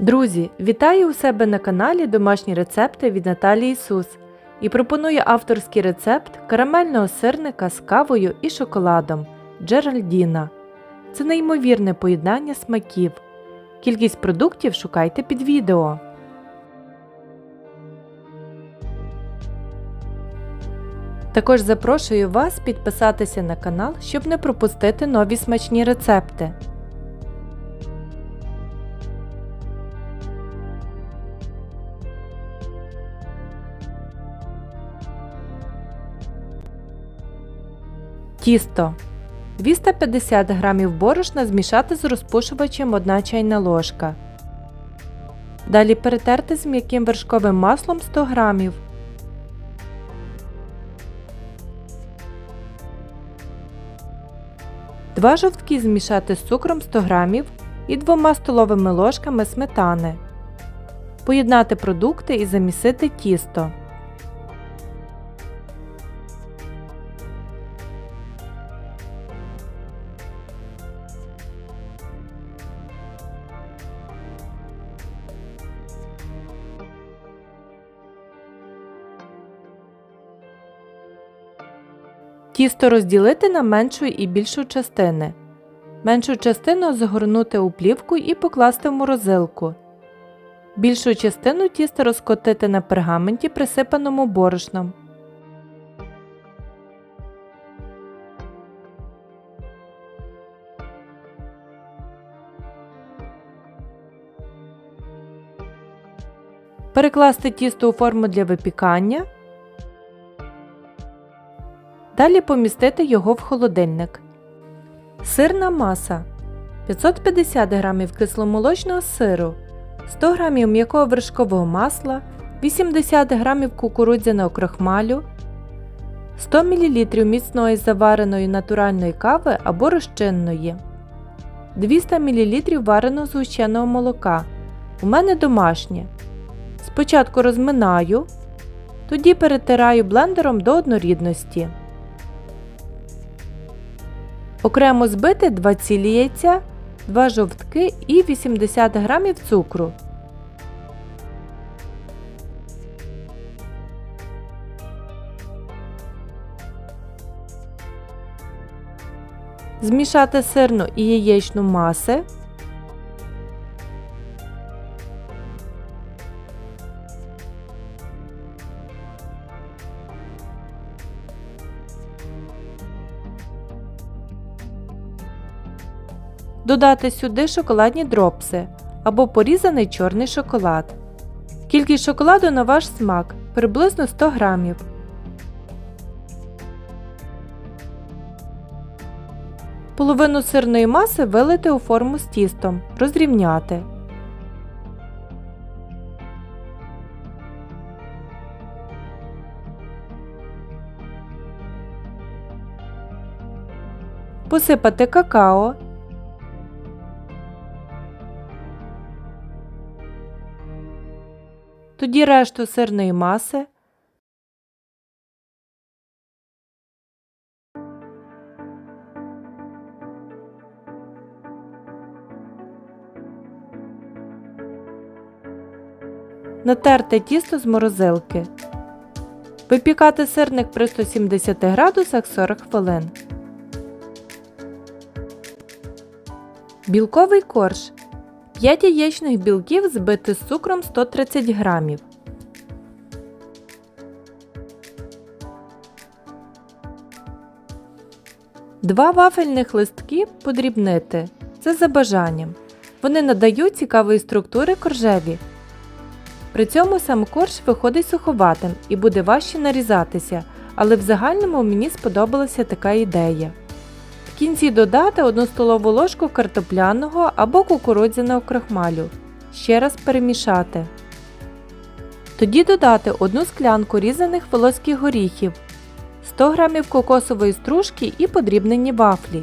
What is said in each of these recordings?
Друзі, вітаю у себе на каналі Домашні рецепти від Наталії Ісус і пропоную авторський рецепт карамельного сирника з кавою і шоколадом Джеральдіна. Це неймовірне поєднання смаків. Кількість продуктів шукайте під відео. Також запрошую вас підписатися на канал, щоб не пропустити нові смачні рецепти. Тісто 250 г борошна змішати з розпушувачем 1 чайна ложка. Далі перетерти з м'яким вершковим маслом 100 г. Два жовтки змішати з цукром 100 г і 2 столовими ложками сметани. Поєднати продукти і замісити тісто. Тісто розділити на меншу і більшу частини. Меншу частину загорнути у плівку і покласти в морозилку. Більшу частину тіста розкотити на пергаменті, присипаному борошном. Перекласти тісто у форму для випікання. Далі помістити його в холодильник. Сирна маса 550 г кисломолочного сиру, 100 г м'якого вершкового масла, 80 г кукурудзяного крохмалю, 100 мл міцної завареної натуральної кави або розчинної, 200 мл вареного згущеного молока. У мене домашнє. Спочатку розминаю, тоді перетираю блендером до однорідності. Окремо збити 2 цілі яйця, 2 жовтки і 80 г цукру. Змішати сирну і яєчну маси. Додати сюди шоколадні дропси або порізаний чорний шоколад. Кількість шоколаду на ваш смак приблизно 100 г. Половину сирної маси вилити у форму з тістом, розрівняти. Посипати какао Тоді решту сирної маси. Натерте тісто з морозилки. Випікати сирник при 170 градусах 40 хвилин. Білковий корж 5 яєчних білків збити з цукром 130 грамів. Два вафельних листки подрібнити. Це за бажанням. Вони надають цікавої структури коржеві. При цьому сам корж виходить суховатим і буде важче нарізатися, але в загальному мені сподобалася така ідея. В кінці додати 1 столову ложку картопляного або кукурудзяного крахмалю. Ще раз перемішати. Тоді додати 1 склянку різаних волоських горіхів, 100 г кокосової стружки і подрібнені вафлі.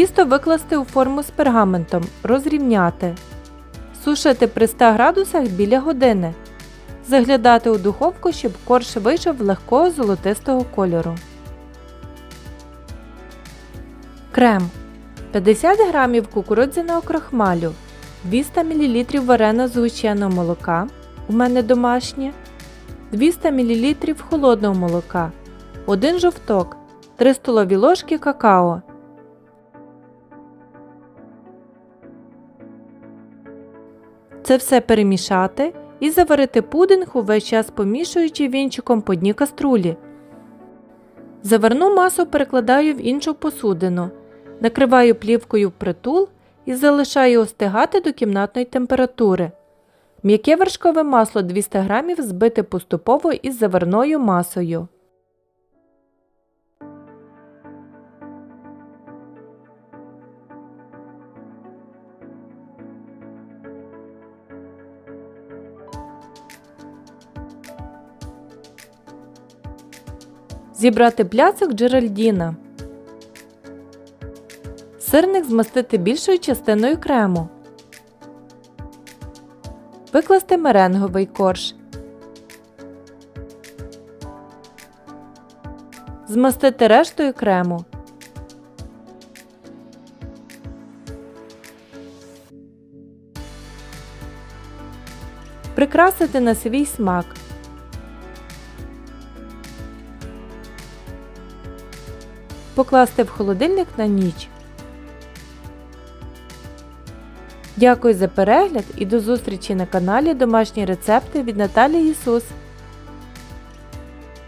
Тісто викласти у форму з пергаментом, розрівняти. Сушити при 100 градусах біля години. Заглядати у духовку, щоб корж вийшов легкого золотистого кольору. Крем 50 г кукурудзяного крохмалю, 200 мл варено згущеного молока. У мене домашнє, 200 мл холодного молока, 1 жовток, 3 столові ложки какао. Це все перемішати і заварити пудинг увесь час помішуючи вінчиком по дні каструлі. Заверну масу перекладаю в іншу посудину, накриваю плівкою впритул і залишаю остигати до кімнатної температури. М'яке вершкове масло 200 г збите поступово із заварною масою. Зібрати пляцок Джеральдіна. Сирник змастити більшою частиною крему. Викласти меренговий корж. Змастити рештою крему. Прикрасити на свій смак. Покласти в холодильник на ніч. Дякую за перегляд і до зустрічі на каналі Домашні рецепти від Наталії Ісус.